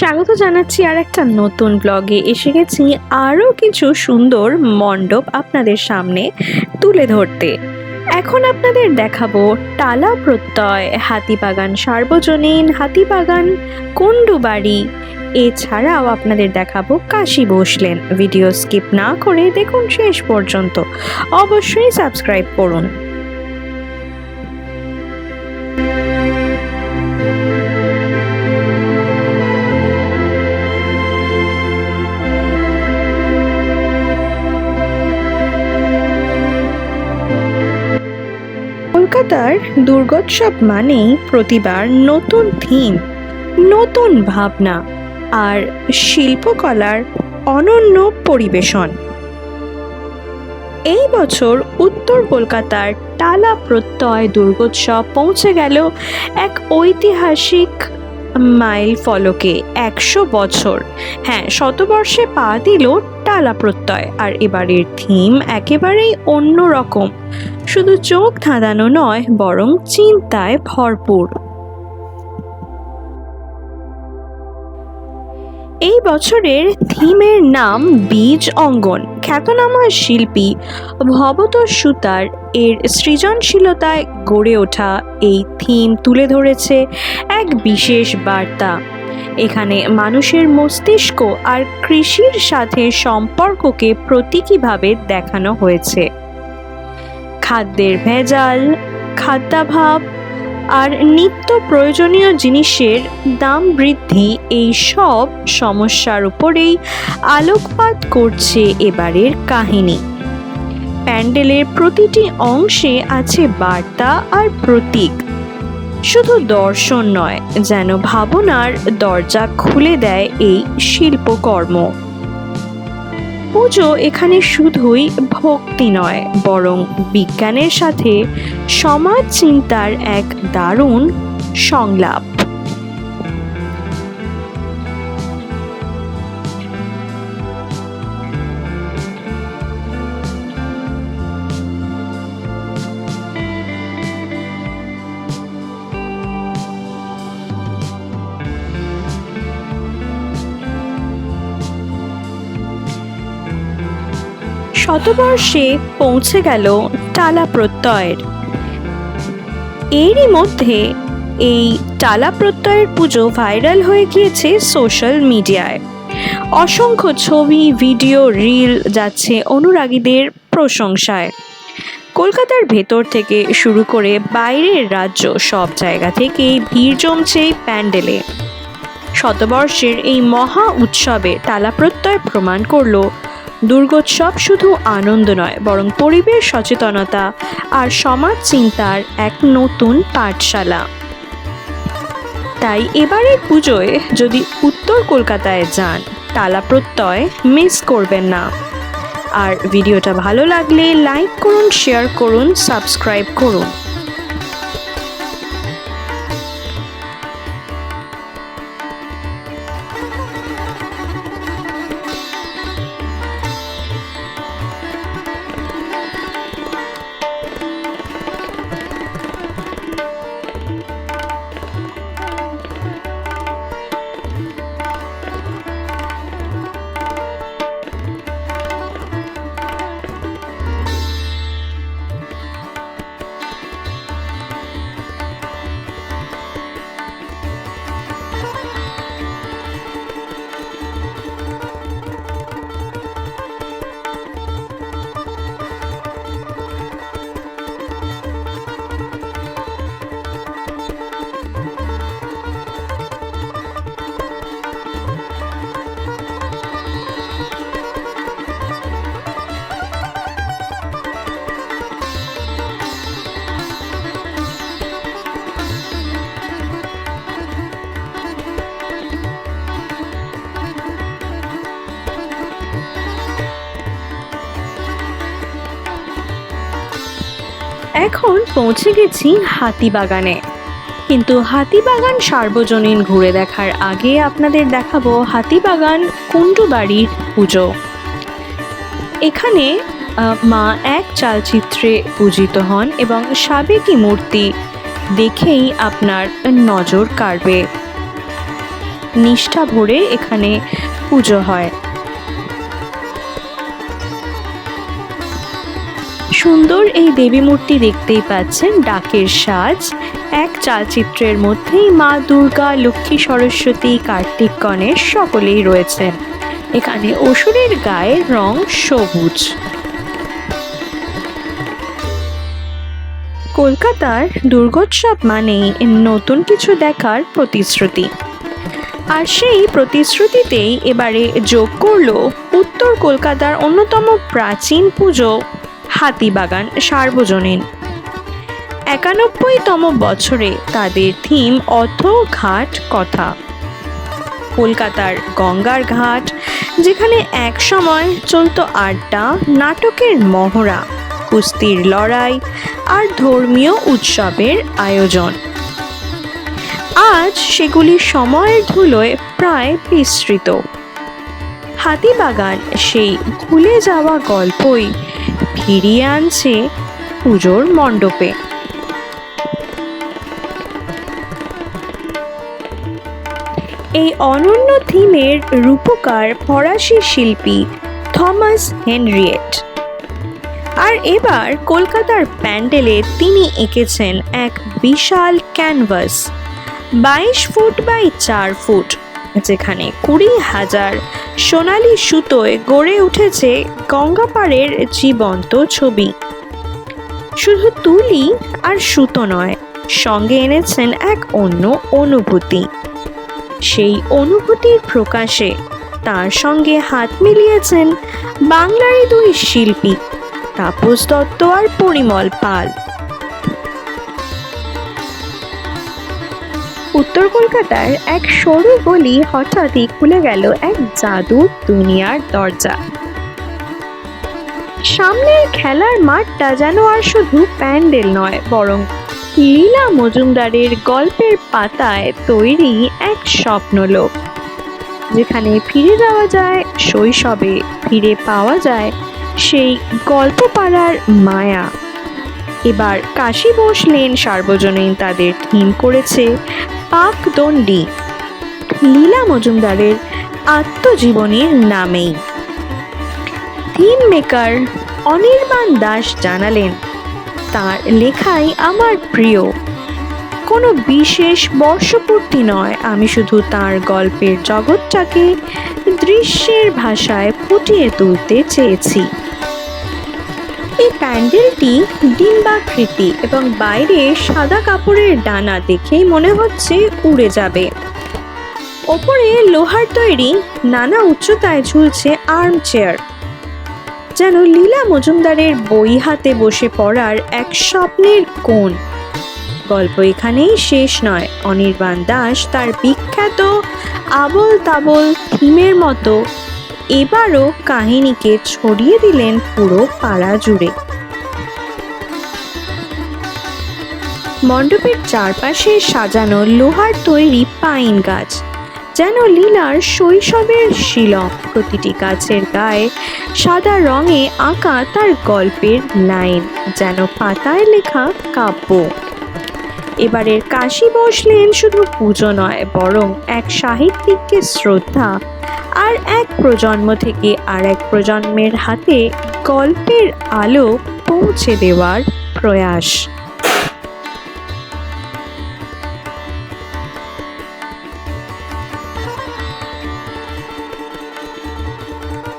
স্বাগত জানাচ্ছি আর একটা নতুন ব্লগে এসে গেছি আরও কিছু সুন্দর মণ্ডপ আপনাদের সামনে তুলে ধরতে। এখন আপনাদের দেখাবো টালা প্রত্যয়, হাতিবাগান সার্বজনীন, হাতিবাগান কুণ্ডুবাড়ি। এছাড়াও আপনাদের দেখাবো কাশি বসলেন। ভিডিও স্কিপ না করে দেখুন শেষ পর্যন্ত। অবশ্যই সাবস্ক্রাইব করুন। কলকাতার দুর্গোৎসব মানেই প্রতিবার নতুন থিম, নতুন ভাবনা আর শিল্পকলার অনন্য পরিবেশন। এই বছর উত্তর কলকাতার টালা প্রত্যয় দুর্গোৎসব পৌঁছে গেল এক ঐতিহাসিক মাইল ফলকে একশো বছর। হ্যাঁ শতবর্ষে পা দিল টালা প্রত্যয়, আর এবারের থিম একেবারেই অন্য রকম শুধু চোখ ধাঁধানো নয়, বরং চিন্তায় ভরপুর। এই বছরের থিমের নাম বীজ অঙ্গন। খ্যাতনামা শিল্পী ভবত সুতার এর সৃজনশীলতায় গড়ে ওঠা এই থিম তুলে ধরেছে এক বিশেষ বার্তা। এখানে মানুষের মস্তিষ্ক আর কৃষির সাথে সম্পর্ককে প্রতীকীভাবে দেখানো হয়েছে। খাদ্যের ভেজাল, খাদ্যাভাব আর নিত্য প্রয়োজনীয় জিনিসের দাম বৃদ্ধি এই সব সমস্যার উপরেই আলোকপাত করছে এবারের কাহিনী। প্যান্ডেলের প্রতিটি অংশে আছে বার্তা আর প্রতীক। শুধু দর্শন নয়, যেন ভাবনার দরজা খুলে দেয় এই শিল্পকর্ম। পুজো এখানে শুধুই ভক্তি নয়, বরং বিজ্ঞানের সাথে সমাজ চিন্তার এক দারুণ সংলাপ। শতবর্ষে পৌঁছে গেল টালা প্রত্যয়ের। এরই মধ্যে এই টালা প্রত্যয়ের পুজো ভাইরাল হয়ে গিয়েছে সোশ্যাল মিডিয়ায়। অসংখ্য ছবি, ভিডিও, রিল যাচ্ছে অনুরাগীদের প্রশংসায়। কলকাতার ভেতর থেকে শুরু করে বাইরের রাজ্য সব জায়গা থেকেই ভিড় জমছে প্যান্ডেলে। শতবর্ষের এই মহা উৎসবে টালা প্রত্যয় প্রমাণ করল দুর্গোৎসব শুধু আনন্দ নয়, বরং পরিবেশ সচেতনতা আর সমাজ চিন্তার এক নতুন পাঠশালা। তাই এবারের পুজোয় যদি উত্তর কলকাতায় যান, তালা প্রত্যয় মিস করবেন না। আর ভিডিওটা ভালো লাগলে লাইক করুন শেয়ার করুন সাবস্ক্রাইব করুন। এখন পৌঁছে গেছি হাতিবাগানে কিন্তু হাতিবাগান সার্বজনীন ঘুরে দেখার আগে আপনাদের দেখাবো হাতিবাগান কুণ্ডুবাড়ির পুজো। এখানে মা এক চালচিত্রে পূজিত হন এবং সাবেকি মূর্তি দেখেই আপনার নজর কাড়বে। নিষ্ঠা ভরে এখানে পুজো হয়। সুন্দর এই দেবী মূর্তি দেখতেই পাচ্ছেন ডাকের সাজ। এক চালচিত্রের মধ্যেই মা দুর্গা, লক্ষ্মী সরস্বতী, কার্তিক গণেশ সকলেই রয়েছেন। এখানে অসুরের গায়ের রং সবুজ। কলকাতার দুর্গোৎসব মানেই নতুন কিছু দেখার প্রতিশ্রুতি। আর সেই প্রতিশ্রুতিতেই এবারে যোগ করল উত্তর কলকাতার অন্যতম প্রাচীন পুজো হাতিবাগান সার্বজনীন। একানব্বইতম বছরে তাদের থিম অথ ঘাট কথা। কলকাতার গঙ্গার ঘাট, যেখানে এক সময় চলত আড্ডা, নাটকের মহড়া, কুস্তির লড়াই আর ধর্মীয় উৎসবের আয়োজন। আজ সেগুলি সময়ের ধুলোয় প্রায় বিস্তৃত। হাতিবাগান সেই ভুলে যাওয়া গল্পই ফিরিয়ে আনছে পুজোর মণ্ডপে। এই অনন্য থিমের রূপকার ফরাসি শিল্পী থমাস হেনরিয়েট। আর এবার কলকাতার প্যান্ডেলে তিনি এঁকেছেন এক বিশাল ক্যানভাস, বাইশ ফুট বাই চার ফুট, যেখানে কুড়ি হাজার সোনালি সুতোয় গড়ে উঠেছে গঙ্গাপাড়ের জীবন্ত ছবি। শুধু তুলি আর সুতো নয়, সঙ্গে এনেছেন এক অন্য অনুভূতি। সেই অনুভূতির প্রকাশে তার সঙ্গে হাত মিলিয়েছেন বাংলারই দুই শিল্পী, তাপস দত্ত আর পরিমল পাল। উত্তর কলকাতার এক সরু গলি হঠাৎই খুলে গেল এক জাদুর দুনিয়ার দরজা। সামনের খেলার মাঠটা যেন আর শুধু প্যান্ডেল নয়, বরং লীলা মজুমদারের গল্পের পাতায় তৈরি এক স্বপ্নলোক। যেখানে ফিরে যাওয়া যায়, শৈশবে ফিরে পাওয়া যায় সেই গল্প পাড়ার মায়া। এবার কাশী বসলেন সার্বজনীন তাদের থিম করেছে পাকদণ্ডী। লীলা মজুমদারের আত্মজীবনীর নামেই। থিম মেকার অনির্বাণ দাস জানালেন, তার লেখাই আমার প্রিয়। কোনো বিশেষ বর্ষপূর্তি নয়। আমি শুধু তার গল্পের জগৎটাকে দৃশ্যের ভাষায় ফুটিয়ে তুলতে চেয়েছি। এই প্যান্ডেলটি ডিম্বাকৃতি এবং বাইরে সাদা কাপড়ের ডানা দেখেই মনে হচ্ছে উড়ে যাবে। ওপরে লোহার তৈরি নানা উচ্চতায় ঝুলছে আর্ম চেয়ার যেন লীলা মজুমদারের বই হাতে বসে পড়ার এক স্বপ্নের কোণ। গল্প এখানেই শেষ নয়। অনির্বাণ দাস তার বিখ্যাত আবল তাবল থিমের মতো এবারও কাহিনীকে ছড়িয়ে দিলেন পুরো পাড়া জুড়ে। মণ্ডপের চারপাশে সাজানো লোহার তৈরি পাইন গাছ, যেন লীলার শৈশবের শিলং। প্রতিটি গাছের গায়ে সাদা রঙে আঁকা তার গল্পের লাইন, যেন পাতায় লেখা কাব্য। এবারের কাশি বসলেন শুধু পুজো নয়, বরং এক সাহিত্যিককে শ্রদ্ধা আর এক প্রজন্ম থেকে আর এক প্রজন্মের হাতে গল্পের আলো পৌঁছে দেওয়ার প্রয়াস।